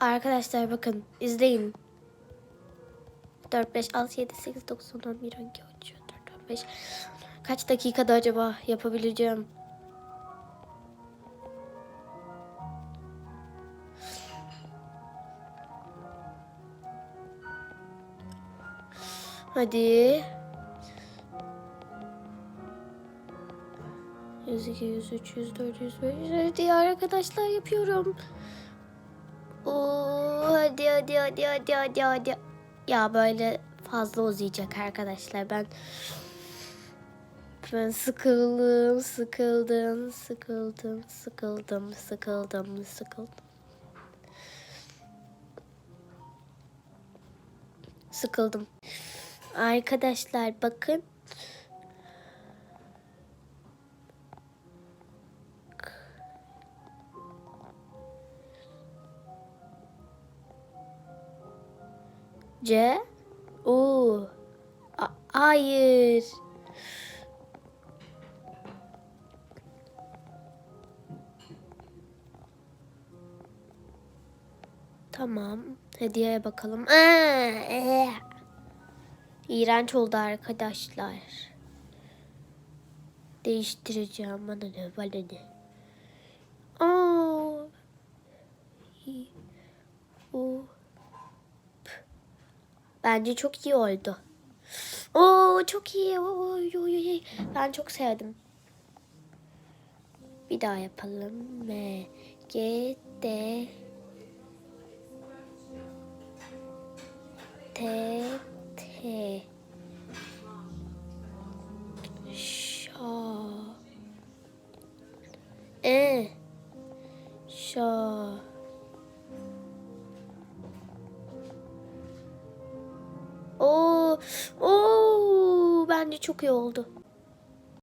Arkadaşlar bakın izleyin. 4, 5, 6, 7, 8, 9, 10, 11, 12, 13, 14, 15. Kaç dakikada acaba yapabileceğim? Hadi. 102, 103, 104, 105. Hadi arkadaşlar yapıyorum. Oo, hadi hadi hadi hadi hadi hadi. Ya böyle fazla uzayacak arkadaşlar. Ben ben sıkıldım, sıkıldım, sıkıldım, sıkıldım, sıkıldım, sıkıldım. Sıkıldım. Arkadaşlar bakın. C. U. A- hayır. Tamam. Hediyeye bakalım. Aa, ee. İğrenç oldu arkadaşlar. Değiştireceğim. Bana ne? Bana ne? Aa. İ- U. Bence çok iyi oldu. Oo çok iyi. Oy, oy, oy. Ben çok sevdim. Bir daha yapalım. M G D T T Şa E Şa çok iyi oldu.